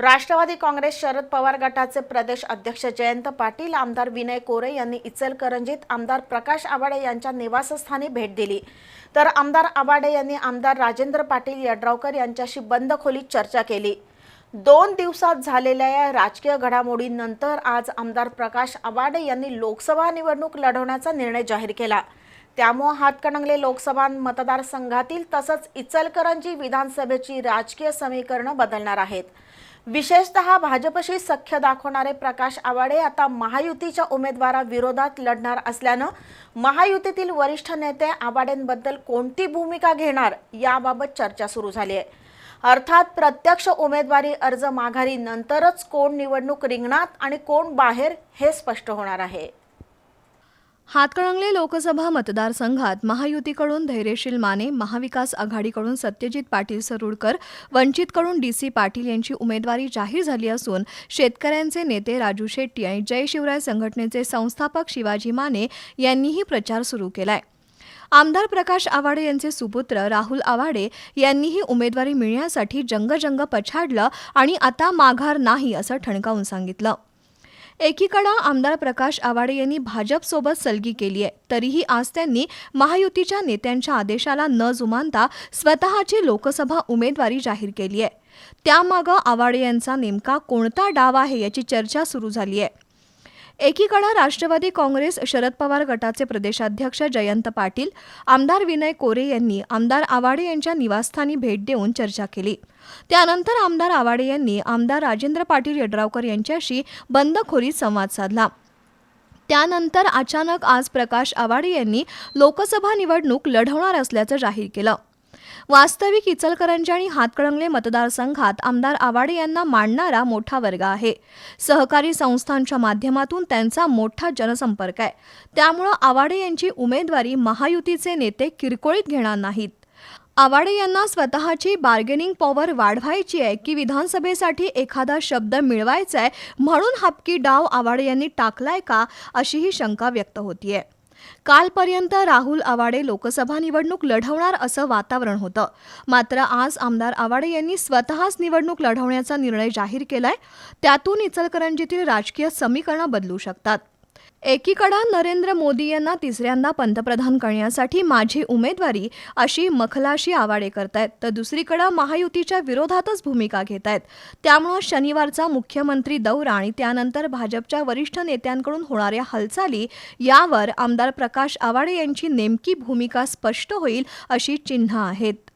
राष्ट्रवादी काँग्रेस शरद पवार गटाचे प्रदेश अध्यक्ष जयंत पाटील आमदार विनय कोरे यांनी इचलकरंजीत आमदार प्रकाश आवाडे यांच्या निवासस्थानी भेट दिली. तर आमदार आवाडे यांनी आमदार राजेंद्र पाटील यड्रावकर यांच्याशी बंद खोलीत चर्चा केली. दोन दिवसात झालेल्या या राजकीय घडामोडींनंतर आज आमदार प्रकाश आवाडे यांनी लोकसभा निवडणूक लढवण्याचा निर्णय जाहीर केला. त्यामुळे हातकणंगले लोकसभा मतदारसंघातील तसंच इचलकरंजी विधानसभेची राजकीय समीकरणं बदलणार आहेत. विशेषतः भाजपशी सख्य दाखवणारे प्रकाश आवाडे आता महायुतीच्या उमेदवाराविरोधात लढणार असल्यानं महायुतीतील वरिष्ठ नेते आवाडेंबद्दल कोणती भूमिका घेणार याबाबत चर्चा सुरू झाली आहे. अर्थात प्रत्यक्ष उमेदवारी अर्ज माघारी नंतरच कोण निवडणूक रिंगणात आणि कोण बाहेर हे स्पष्ट होणार आहे. हातकणंगले लोकसभा मतदारसंघात महायुतीकडून धैर्यशील माने महाविकास आघाडीकडून सत्यजित पाटील सरुडकर वंचितकडून डी सी पाटील यांची उमेदवारी जाहीर झाली असून शेतकऱ्यांचे नेते राजू शेट्टी आणि जय शिवराय संघटनेचे संस्थापक शिवाजी माने यांनीही प्रचार सुरू केलाय. आमदार प्रकाश आवाडे यांचे सुपुत्र राहुल आवाडे यांनीही उमेदवारी मिळण्यासाठी जंगजंग पछाडलं आणि आता माघार नाही असं ठणकावून सांगितलं. एकीकडे आमदार प्रकाश आवाडे यांनी भाजपसोबत सलगी केली आहे. तरीही आज त्यांनी महायुतीच्या नेत्यांच्या आदेशाला न जुमानता स्वतःची लोकसभा उमेदवारी जाहीर केली आहे. त्यामागं आवाडे यांचा नेमका कोणता डाव आहे याची चर्चा सुरू झाली आहे. एकीकडे राष्ट्रवादी काँग्रेस शरद पवार गटाचे प्रदेशाध्यक्ष जयंत पाटील आमदार विनय कोरे यांनी आमदार आवाडे यांच्या निवासस्थानी भेट देऊन चर्चा केली. त्यानंतर आमदार आवाडे यांनी आमदार राजेंद्र पाटील यड्रावकर यांच्याशी बंदखोरीत संवाद साधला. त्यानंतर अचानक आज प्रकाश आवाडे यांनी लोकसभा निवडणूक लढवणार असल्याचं जाहीर केलं. वास्तविक इचलकरंजी आणि हातकणंगले मतदारसंघात आमदार आवाडे यांना मांडणारा मोठा वर्ग आहे. सहकारी संस्थांच्या माध्यमातून त्यांचा मोठा जनसंपर्क आहे. त्यामुळं आवाडे यांची उमेदवारी महायुतीचे नेते किरकोळीत घेणार नाहीत. आवाडे यांना स्वतःची बार्गेनिंग पॉवर वाढवायची आहे की विधानसभेसाठी एखादा शब्द मिळवायचा आहे म्हणून हापकी डाव आवाडे यांनी टाकलाय का अशीही शंका व्यक्त होतीये. कालपर्यंत राहुल आवाडे लोकसभा निवडणूक लढवणार असं वातावरण होतं. मात्र आज आमदार आवाडे यांनी स्वतःच निवडणूक लढवण्याचा निर्णय जाहीर केलाय. त्यातून इचलकरंजीतील राजकीय समीकरणं बदलू शकतात. एकीकडे नरेंद्र मोदी यांना तिसऱ्यांदा पंतप्रधान करण्यासाठी माझी उमेदवारी अशी मखलाशी आवाडे करतायत तर दुसरीकडे महायुतीच्या विरोधातच भूमिका घेत आहेत त्यामुळं शनिवारचा मुख्यमंत्री दौरा आणि त्यानंतर भाजपच्या वरिष्ठ नेत्यांकडून होणाऱ्या हालचाली यावर आमदार प्रकाश आवाडे यांची नेमकी भूमिका स्पष्ट होईल अशी चिन्ह आहेत.